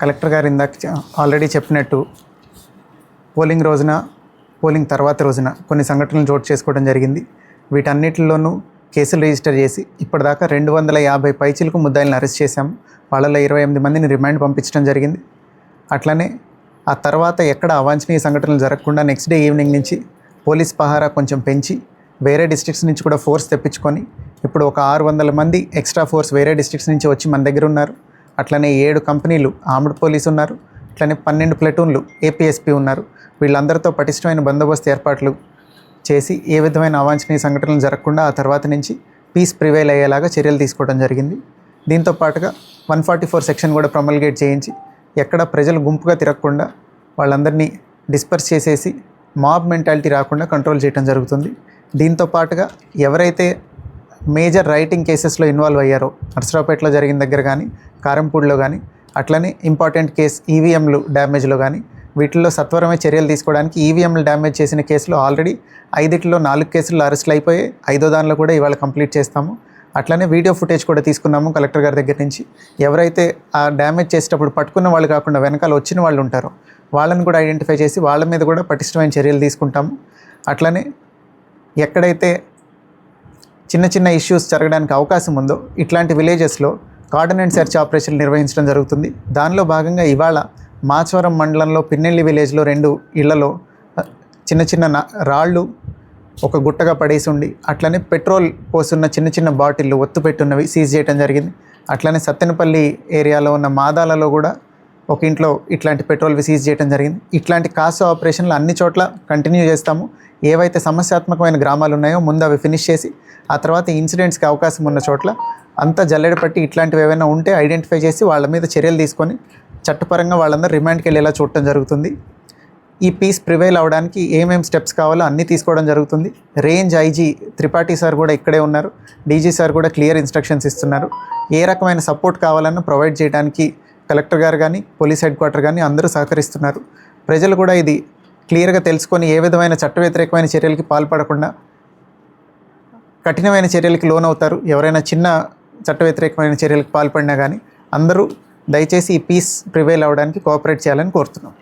Collector గారు ఇందాక already చెప్పినట్టు పోలింగ్ రోజున పోలింగ్ తర్వాత రోజున కొన్ని సంఘటనలు చోటు చేసుకోవడం జరిగింది. వీటన్నిటిలోనూ కేసులు రిజిస్టర్ చేసి ఇప్పటిదాకా రెండు వందల యాభై పైచిలకు ముద్దాయిలను అరెస్ట్ చేశాం. వాళ్ళలో ఇరవై ఎనిమిది మందిని రిమాండ్ పంపించడం జరిగింది. అట్లనే ఆ తర్వాత ఎక్కడ అవాంఛనీయ సంఘటనలు జరగకుండా నెక్స్ట్ డే ఈవినింగ్ నుంచి పోలీస్ పహారా కొంచెం పెంచి వేరే డిస్ట్రిక్ట్స్ నుంచి కూడా ఫోర్స్ తెప్పించుకొని ఇప్పుడు ఒక ఆరు వందల మంది ఎక్స్ట్రా ఫోర్స్ వేరే డిస్ట్రిక్ట్స్ నుంచి వచ్చి మన దగ్గర ఉన్నారు. అట్లనే ఏడు కంపెనీలు ఆర్మ్డ్ పోలీస్ ఉన్నారు అట్లనే పన్నెండు ప్లటూన్లు ఏపీఎస్పీ ఉన్నారు. వీళ్ళందరితో పటిష్టమైన బందోబస్తు ఏర్పాట్లు చేసి ఏ విధమైన అవాంఛనీయ సంఘటనలు జరగకుండా ఆ తర్వాత నుంచి పీస్ ప్రివైల్ అయ్యేలాగా చర్యలు తీసుకోవడం జరిగింది. దీంతో పాటుగా వన్ ఫార్టీ ఫోర్ సెక్షన్ కూడా ప్రమల్గేట్ చేయించి ఎక్కడ ప్రజలు గుంపుగా తిరగకుండా వాళ్ళందరినీ డిస్పర్స్ చేసేసి మాబ్ మెంటాలిటీ రాకుండా కంట్రోల్ చేయడం జరుగుతుంది. దీంతో పాటుగా ఎవరైతే మేజర్ రైటింగ్ కేసెస్లో ఇన్వాల్వ్ అయ్యారో. నర్సరావుపేటలో జరిగిన దగ్గర కానీ కారంపూడిలో కానీ అట్లనే ఇంపార్టెంట్ కేస్ ఈవీఎంలు డ్యామేజ్లో కానీ వీటిల్లో సత్వరమే చర్యలు తీసుకోవడానికి ఈవీఎంలు డ్యామేజ్ చేసిన కేసులు ఆల్రెడీ ఐదిట్లో నాలుగు కేసులు అరెస్టులు అయిపోయాయి ఐదో దానిలో కూడా ఇవాళ కంప్లీట్ చేస్తాము. అట్లనే వీడియో ఫుటేజ్ కూడా తీసుకున్నాము కలెక్టర్ గారి దగ్గర నుంచి. ఎవరైతే ఆ డ్యామేజ్ చేసేటప్పుడు పట్టుకున్న వాళ్ళు కాకుండా వెనకాల వచ్చిన వాళ్ళు ఉంటారో వాళ్ళని కూడా ఐడెంటిఫై చేసి వాళ్ళ మీద కూడా పటిష్టమైన చర్యలు తీసుకుంటాము. అట్లనే ఎక్కడైతే చిన్న చిన్న ఇష్యూస్ జరగడానికి అవకాశం ఉందో ఇట్లాంటి విలేజెస్లో కార్డన్ అండ్ సెర్చ్ ఆపరేషన్లు నిర్వహించడం జరుగుతుంది. దానిలో భాగంగా ఇవాళ మాచవరం మండలంలో పిన్నెల్లి విలేజ్లో రెండు ఇళ్ళలో చిన్న చిన్న రాళ్ళు ఒక గుట్టగా పడేసి ఉండి అట్లనే పెట్రోల్ పోసున్న చిన్న చిన్న బాటిళ్ళు ఒత్తు పెట్టున్నవి సీజ్ చేయడం జరిగింది. అట్లనే సత్తెనపల్లి ఏరియాలో ఉన్న మాదాలలో కూడా ఒక ఇంట్లో ఇట్లాంటి పెట్రోల్ సీజ్ చేయడం జరిగింది. ఇట్లాంటి కాసు ఆపరేషన్లు అన్ని చోట్ల కంటిన్యూ చేస్తాము. ఏవైతే సమస్యాత్మకమైన గ్రామాలు ఉన్నాయో ముందు అవి ఫినిష్ చేసి ఆ తర్వాత ఇన్సిడెంట్స్కి అవకాశం ఉన్న చోట్ల అంతా జల్లెడ పట్టి ఇట్లాంటివి ఏవైనా ఉంటే ఐడెంటిఫై చేసి వాళ్ళ మీద చర్యలు తీసుకొని చట్టపరంగా వాళ్ళందరూ రిమాండ్కి వెళ్ళేలా చూడటం జరుగుతుంది. ఈ పీస్ ప్రివైల్ అవడానికి ఏమేం స్టెప్స్ కావాలో అన్నీ తీసుకోవడం జరుగుతుంది. రేంజ్ ఐజీ త్రిపాఠి సార్ కూడా ఇక్కడే ఉన్నారు. డీజీ సార్ కూడా క్లియర్ ఇన్స్ట్రక్షన్స్ ఇస్తున్నారు. ఏ రకమైన సపోర్ట్ కావాలన్నా ప్రొవైడ్ చేయడానికి కలెక్టర్ గారు కానీ పోలీస్ హెడ్ క్వార్టర్ కానీ అందరూ సహకరిస్తున్నారు. ప్రజలు కూడా ఇది క్లియర్గా తెలుసుకొని ఏ విధమైన చట్ట వ్యతిరేకమైన చర్యలకి పాల్పడకుండా కఠినమైన చర్యలకి లోనవుతారు. ఎవరైనా చిన్న చట్ట వ్యతిరేకమైన చర్యలకు పాల్పడినా కానీ అందరూ దయచేసి ఈ పీస్ ప్రివైల్ అవ్వడానికి కోఆపరేట్ చేయాలని కోరుతున్నాం.